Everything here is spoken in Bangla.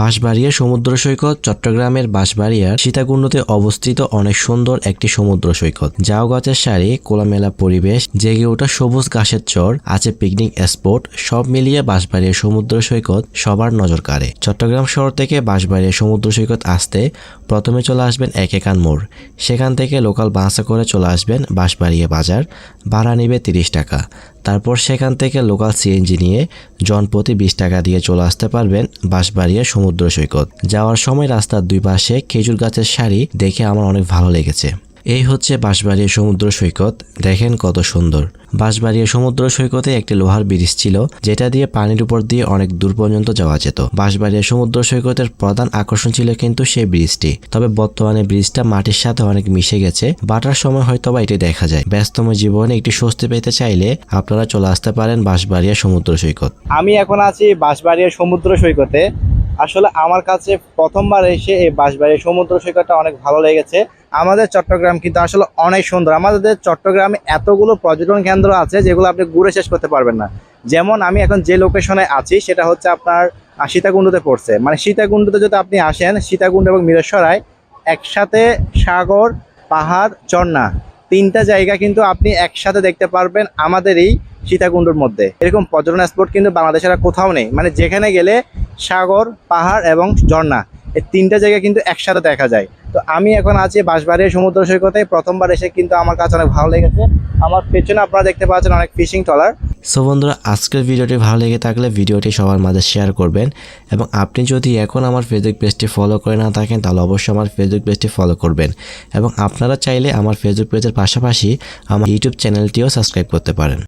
বাঁশবাড়িয়া সমুদ্র সৈকত চট্টগ্রামের বাঁশবাড়িয়ার সীতাকুণ্ডতে অবস্থিত অনেক সুন্দর একটি সমুদ্র সৈকত। জাও গাছের সারি কোলামেলা পরিবেশ, জেগে ওঠা সবুজ ঘাসের চর, আছে পিকনিক স্পট, সব মিলিয়ে বাঁশবাড়িয়া সমুদ্র সৈকত সবার নজর কাড়ে। চট্টগ্রাম শহর থেকে বাঁশবাড়িয়া সমুদ্র সৈকত আসতে প্রথমে চলে আসবেন এক একান মোড়। সেখান থেকে লোকাল বাসে করে চলে আসবেন বাঁশবাড়িয়া বাজার, ভাড়া নেবে তিরিশ টাকা। তারপর সেখান থেকে লোকাল সিএনজি নিয়ে জনপ্রতি বিশ টাকা দিয়ে চলে আসতে পারবেন বাঁশবাড়িয়া সমুদ্র সৈকত। যাওয়ার সময় রাস্তার দুই পাশে খেজুর গাছের সারি দেখে আমার অনেক ভালো লেগেছে। এই হচ্ছে বাঁশবাড়িয়া সমুদ্র সৈকত। দেখেন কত সুন্দর। বাঁশবাড়িয়া সমুদ্র সৈকতে একটি লোহার ব্রিজ ছিল, যেটা দিয়ে পানির উপর দিয়ে অনেক দূর পর্যন্ত যাওয়া যেত। বাঁশবাড়িয়া সমুদ্র সৈকতের প্রধান আকর্ষণ ছিল কিন্তু সেই ব্রিজটি। তবে বর্তমানে ব্রিজটা মাটির সাথে অনেক মিশে গেছে। বাটার সময় হয়তো বা এটি দেখা যায়। ব্যস্তম জীবনে একটি স্বস্তি পেতে চাইলে আপনারা চলে আসতে পারেন বাঁশবাড়িয়া সমুদ্র সৈকত। আমি এখন আছি বাঁশবাড়িয়া সমুদ্র সৈকতে। আসলে আমার কাছে প্রথমবার এসে এই বাঁশবাড়িয়া সমুদ্র সৈকতটা অনেক ভালো লেগেছে। আমাদের চট্টগ্রাম কিন্তু আসলে অনেক সুন্দর। আমাদের চট্টগ্রামে এতগুলো পর্যটন কেন্দ্র আছে যেগুলো আপনি ঘুরে শেষ করতে পারবেন না। যেমন আমি এখন যে লোকেশনে আছি সেটা হচ্ছে আপনার সীতাকুণ্ডতে পড়ছে। মানে সীতাকুণ্ডতে যদি আপনি আসেন, সীতাকুণ্ড এবং মিরেশ্বরায় একসাথে সাগর, পাহাড়, ঝর্ণা, তিনটা জায়গা কিন্তু আপনি একসাথে দেখতে পারবেন আমাদের এই সীতাকুণ্ডর মধ্যে। এরকম পর্যটন স্পট কিন্তু বাংলাদেশের কোথাও নেই। মানে যেখানে গেলে সাগর, পাহাড় এবং ঝর্ণা। এই তিনটা জায়গা কিন্তু একসাথে দেখা যায়। তো আমি এখন আছি বাঁশবাড়িয়া সমুদ্র সৈকতে। প্রথমবার এসে কিন্তু আমার কাছে অনেক ভালো লেগেছে। আমার পেছনে আপনারা দেখতে পাচ্ছেন অনেক ফিশিং ট্রলার। সো বন্ধুরা, আজকের ভিডিওটি ভালো লেগে থাকলে ভিডিওটি সবার মাঝে শেয়ার করবেন এবং আপনি যদি এখন আমার ফেসবুক পেজটি ফলো করে না থাকেন, তাহলে অবশ্যই আমার ফেসবুক পেজটি ফলো করবেন। এবং আপনারা চাইলে আমার ফেসবুক পেজের পাশাপাশি আমার ইউটিউব চ্যানেলটিও সাবস্ক্রাইব করতে পারেন।